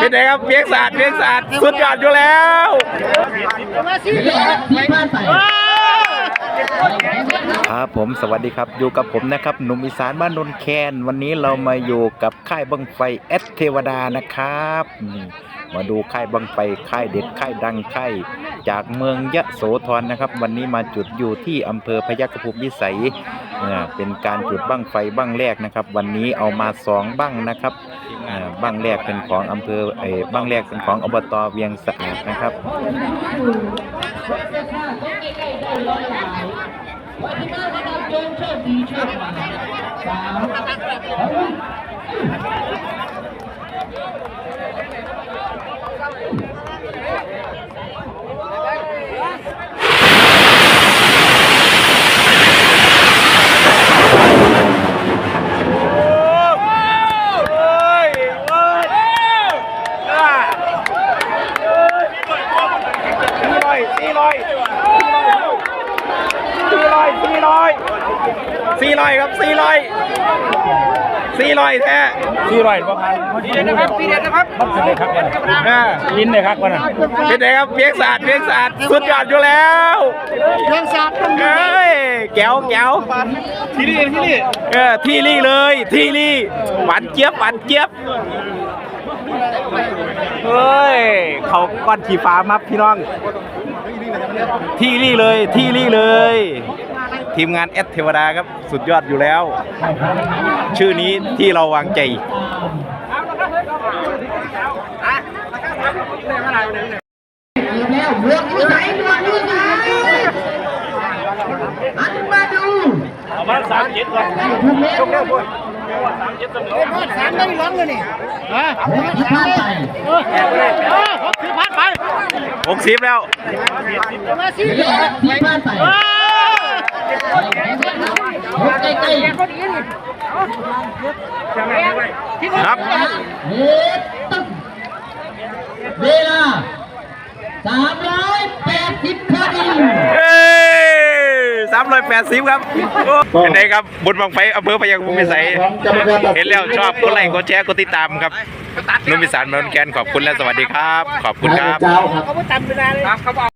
เป็นไงครับเพียงศาสตร์เพียงศาสตร์สุดยอดอยู่แล้วครับผมสวัสดีครับอยู่กับผมนะครับหนุ่มอีสานบ้านนนแคน วันนี้เรามาอยู่กับค่ายบังไฟเอสเทวดานะครับนี่มาดูค่ายบังไฟค่ายเด็ดค่ายดังค่ายจากเมืองยะโสธรนะครับ วันนี้มาจุดอยู่ที่อำเภอพยัคฆภูมิวิสัยเอ่อเป็นการจุดบั้งไฟบั้งแรกนะครับ วันนี้เอามาสองบั้งนะครับอ่อบังแรกเป็นของอำเภอเอบั้งแรกเป็นของอบตเวียงสะอาดนะครับอย สี่ร้อยสี่ร้อยสี่ร้อยสี่ร้อยครับสี่ร้อยสี่ร้อยแท้สี่ร้อยบ่ครับดีเด็ดนะครับดีเด็ดนะครับมันเป็นเลยครับวันอ่าลิ้นเลยครับวันนั้นเป็นไงครับเพียงศาสตร์เพียงศาสตร์สุดยอดอยู่แล้วเรื่องศาสตร์ต้องเอ้ยแก้วแก้วที่นี่ที่นี่เออที่รี่เลยที่รี่หวานเจี๊ยบหวานเจี๊ยบเฮ้ย เขาก้อนขี่ฟ้ามับพี่น้อง ที่รี่เลยที่รี่เลย ทีมงานเอสเทวดาครับสุดยอดอยู่แล้ว ชื่อนี้ที่เราวางใจแล้วบวกอยู่ไหนบวกอยู่ไหนหันมาดูประมาณสามเจ็ดวันทุกเม็ดสามเจ็ดเสมอสามได้ร้องเลยนี่ฮะที่พลาดไปเออผมถือพัดไป 60แล้วมาสิที่พลาดไปใกล้ใกล้ครับเฮ็ดตึ๊บเวลาสามร้อยแปดสิบพอดีเอ้สามร้อยแปดสิบครับโอ้เป็นไงครับบุญบังไฟอำเภอพยัคฆ์ภูมิพิสัยเห็นแล้วชอบกดไลค์กดแชร์กดติดตามครับนุ่มพิสานเมืองแกนขอบคุณและสวัสดีครับ ขอบคุณครับเจ้าครับ